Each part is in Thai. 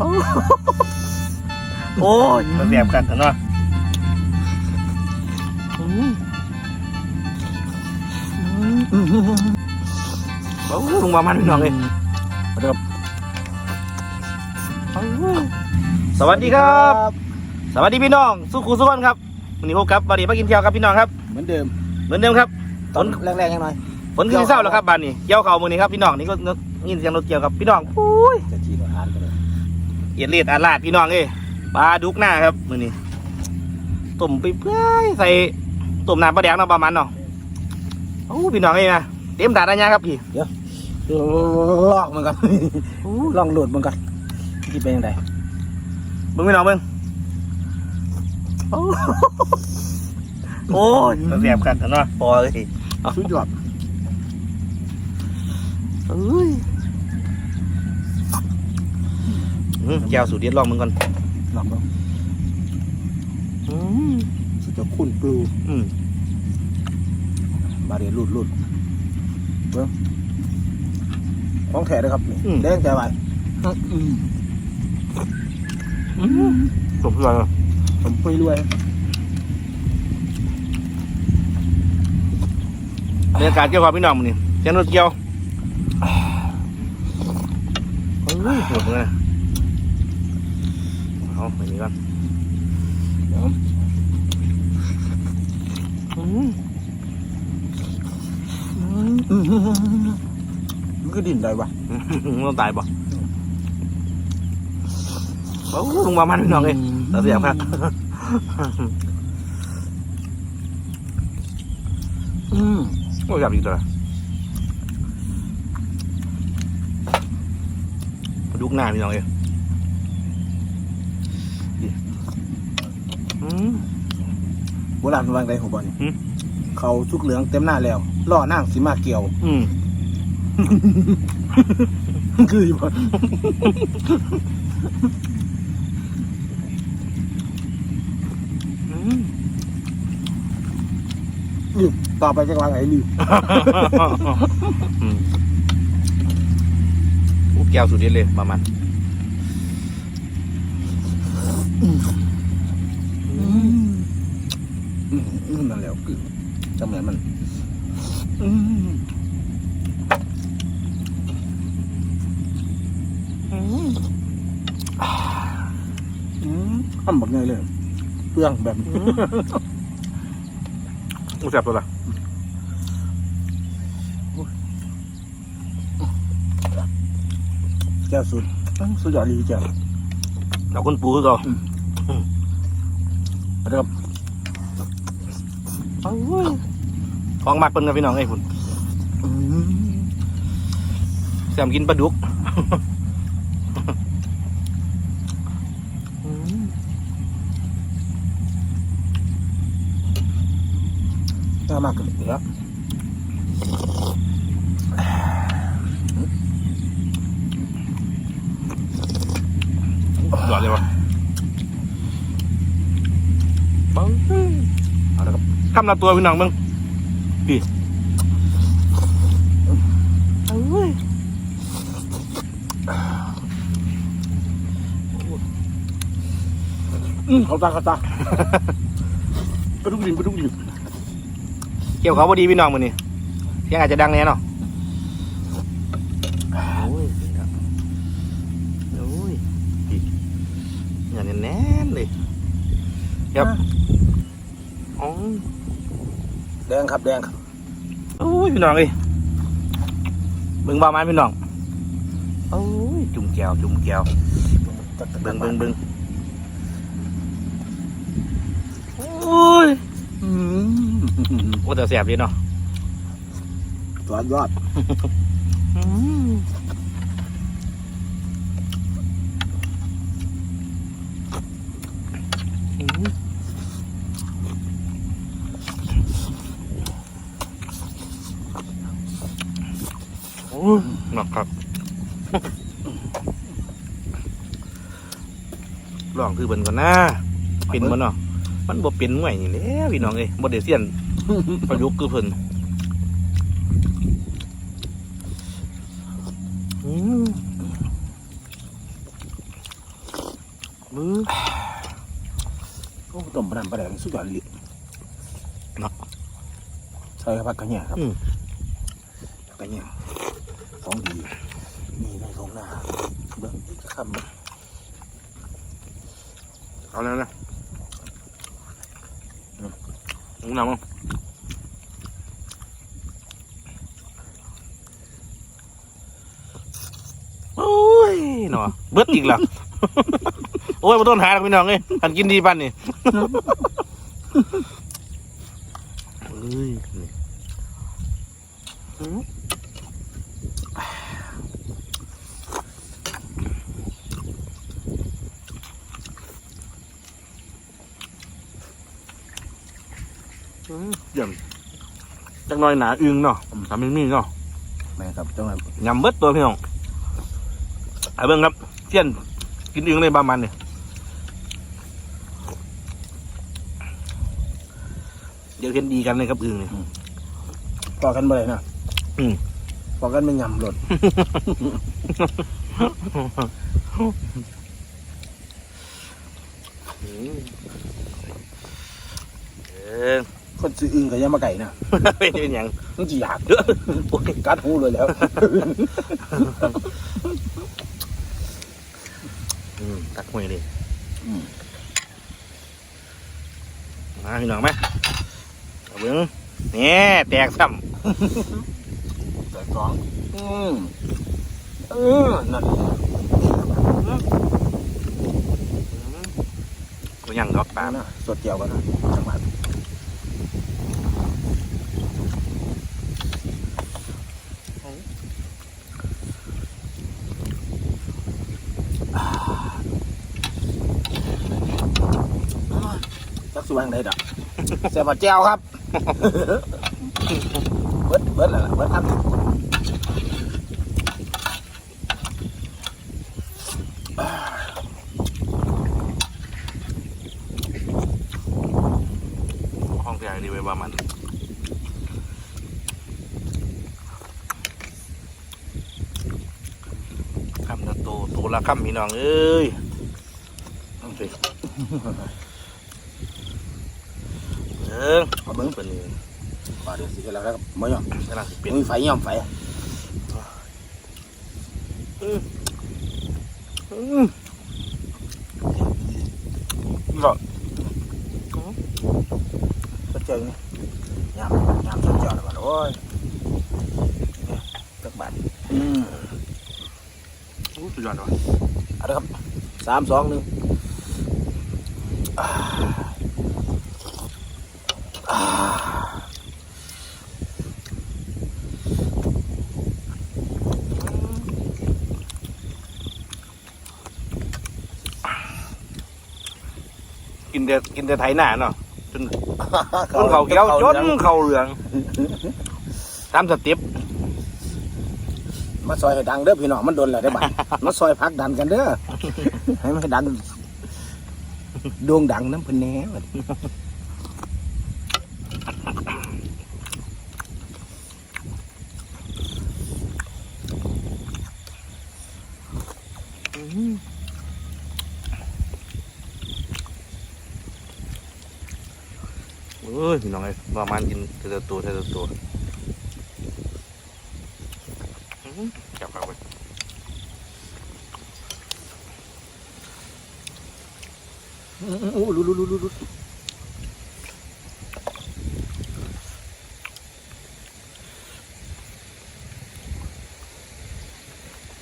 โอ้ยมันแบบกันเนาะโอ้ลุงมามันพี่น้องเลยเริ่มสวัสดีครับ สวัสดีพี่น้องสุขุสุขนครับวันนี้พบกับวันนี้มากินเที่ยวครับพี่น้องครับเหมือนเดิม เหมือนเดิมครับตอนแรกๆยังไงฝนขึ้นเศร้าแล้วครับบ้านนี้เกี่ยวเขามือนี้ครับพี่น้องนี่ก็ยินเสียงรถเกี่ยวครับพี่น้องโอ้ยจะจีบอาหารกัน เลยเอียดเลียดอาลาดพี่น้องเอ้ยปลาดุกหน้าครับมือนี้ต้มไปเพื่อใส่ต้มน้ำปลาแดงเนาะประมาณเนาะโอ้พี่น้องเอ้ยนะเต็มถาดอันยาครับพี่ลอกมันกันลองโหลดมันกันที่เป็นยังไงเบิ่งพี่น้องเบิ่งโอ้โอ้ยมันแบบกันเนาะพอเลยสุดยอดเอ้ยอืม แก้วสูตรเด็ดลองมึงก่อนลองดูอืมสุดจะคุ้นปลูอืมบาเรียรูดรูดเบิ้งของแท้เลยครับนี่แดงใจไว้อืมจบเลยผมปุยรวยบรรยากาศเกี่ยวกับพี่น้องมึงนี่เสียงรถเกี่ยวเฮ้ยหมดเลย เอาไปนี่ก่อนอืมมันก็ดิ่นได้วะมันตายบ่โอ้ลงมามันน้องเอ้ยเราเสียบครับอืมโอ้ยอยากอีกตัวละดุกหน้าพี่น้องเอ้ โบราณวางใจหัวบอลนี่หืมเขาชุกเหลืองเต็มหน้าแล้วล่อนั่งสีมาเกี่ยว อืมคืออยู่บอลอืมนี่ต่อไปจะวางไหนลืมอืมโอ้แก้วสุดเด็ดเลยประมาณอืมอืม นั่นแหละคือจำเหมือนมันอืมอืมอืมทำแบบไงเลยเปลืองแบบนี้โอ้แซ่บตัวละแก้วสุดสุดยอดดีแก้วเราคนปูคือเขา เริ่มของมักเป็นกับพี่น้องไอ้คุณอืมแซมกินปลาดุกน่ามากเลยเนื้อหยอดเลยวะปัง เอา ละครับคำละตัวพี่น้องมึงพี่อืมเขาตาเขาตาปลาดุกดินปลาดุกดินเกี่ยวเขาพอดีพี่น้องมึงนี่เสียงอาจจะดังแน่เนาะโอ้ยนี่ครับโอ้ยพี่อย่างแน่นๆเลยครับอ๋อ แดงครับแดงครับโอ้ยพี่น้องเอ้ยเบิ่งบ้ามันพี่น้องโอ้ยจุ่มแก้วจุ่มแก้วเบิ่งเบิ่งเบิ่งโอ้ยอืมโอ้แต่แสบดีเนาะตัวยอด อืมอืมโอ้ยหนักครับ ลองคือ เบิ่นก่อนนะเป็นมันเนาะมันบ่เป็นหน่วยนี่แหล้วพี่น้องเอ้ยบ่ได้เสียนประยุกต์คือเพิ่นอืมมือโอ้ต้มปลาดำปลาแดงสุดยอดเลยเนาะใช่ครับผักกระเนียครับอืม ผักกระเนียของดีนี่ในท้องนาเบิ้งอีกคำเเอาแล้วนะมึงนำมั้งโอ้ยหนอเบิดอีกแล้วโอ้ยมาต้นหาหรอกพี่น้องเอ้ยอันกินดีปันนี่เอ้ยนี่อืมอืม เยี่ยมจักหน่อยหนาอึงเนาะทำเป็นมีเนาะแม่ครับจังหวะยำเบิดตัวพี่น้องไอ้เบิ้งครับเสี้ยนกินอึงเลยประมาณเนี่ยเดี๋ยวเห็นดีกันเลยครับอึงเนี่ยต่อกันไปเลยนะอืมต่อกันไม่ยำรถเออ คนซื้ออึ่งกับยำมาไก่นะเป็นอย่างต้องจีอยากโอ้ยกัดหูเลยแล้วอืมตักหวยดิอืมมาพี่น้องไหมเอาเบิ้งเนี่ยแตกซ้ใส่สองอืมเออนั่นำก็ยังดอกปลาตามนะสดเจียวกันนะจังหวัด สว่างได้ดอกเสียบแจวครับเบิดเบิดแล้วเบิดครับห้องใหญ่ดีไว้ประมาณคำละโตโตละคำพี่น้องเอ้ยเอาสิ เออเอาเบิ้งเป็นนี่ปลาเดี๋ยวสิกันแล้วครับไม่ยอมกำลังสิเป็นมีไฟยอมไฟอืมก็ก็เจอนี่ยามยามสดเจียวแล้วกันโอ้ยเนี่ยจักบาทอืมอู้สุดยอดว่ะเอาละครับสามสองหนึ่ง กินแต่กินแต่ไถหน้าเนาะจนจนเขาเกี้ยวจนเขาเหลืองตามสเต็ปมาซอยให้ดังเด้อพี่น้องมันโดนแล้วได้อบัดมาซอยพักดันกันเด้อให้มันดันดวงดังน้ำเพิ่นแหน่ ยพี่น้องไอ้ประมาณกินเทละตัวเทละตัวอื้อหือจับเข้าไปอู้รู้รู้รู้รู้รู้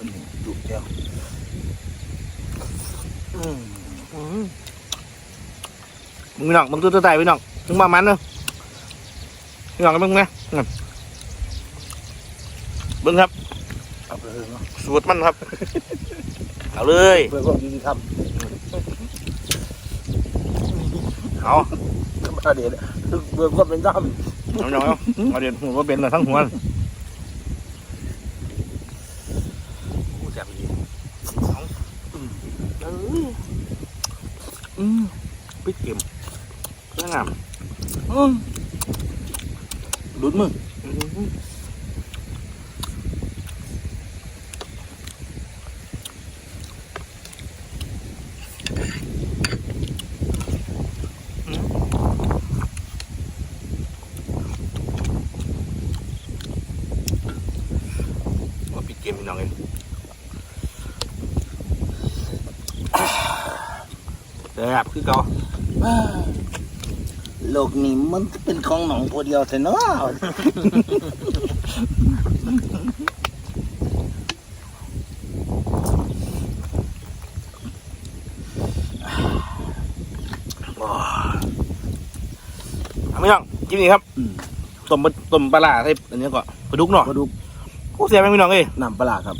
อืมดุเจียวอืมอื้อหือมึงพี่น้องมึงตัวตัวตายพี่น้อง มึงประมาณเนาะพี่น้องมึงไหมนั่นเบิ้งครับเอาไปเลยเนาะสูตรมันครับ เอาเลยเพื่อความยุติธรรมเอาประเดี๋ยวเพื่อความเป็นธรรมเอาเอาเอาเอาเดี๋ยวหัวก็เป็นเลยทั้งหัวเลยโอ้จับดีเอาอืมเอ้ยอืมปิดเกมสวยงาม อืมหลุดมือ อื้อหือ แซ่ บคือเก่าโลกนี้มันเป็นของหนองตัวเดียวแต่เนาะเอาไม่ต้องกินนี่ครับต้มปลาต้มปลาร้าใส่อันนี้ก่อนปลาดุกเนาะมาดูโอ้เสียไหมพี่น้องเอ้ยน้ำปลาร้าครับ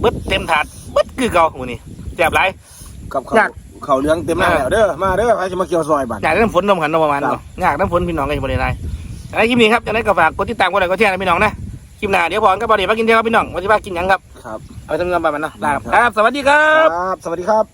เบิดเต็มถาดเบิดคือเก่าหมื้นี้แซ่บหลายกับเขาอยาก เขาวเหลี้ยงเต็มหน้าแล้วเด้อมาเด้อใครจะมาเกี่ยวซอยบัตร อยากได้น้ำฝนน้ำขันน้ำประมาณครับเนาะอยากน้ำฝนพี่น้องก็จะบริได้อะไรคลิปนี้ครับจะได้ก็ฝากกดติดตามกดไลค์กดแชร์นะพี่น้องนะคลิปหน้าเดี๋ยวพรก็บอดีมากินเที่ยวครับพี่น้องวันที่ว่ากินหยังครับครับ เอาไปทำงานประมาณนั้นนะครับครับ สวัสดีครับ ครับ สวัสดีครับ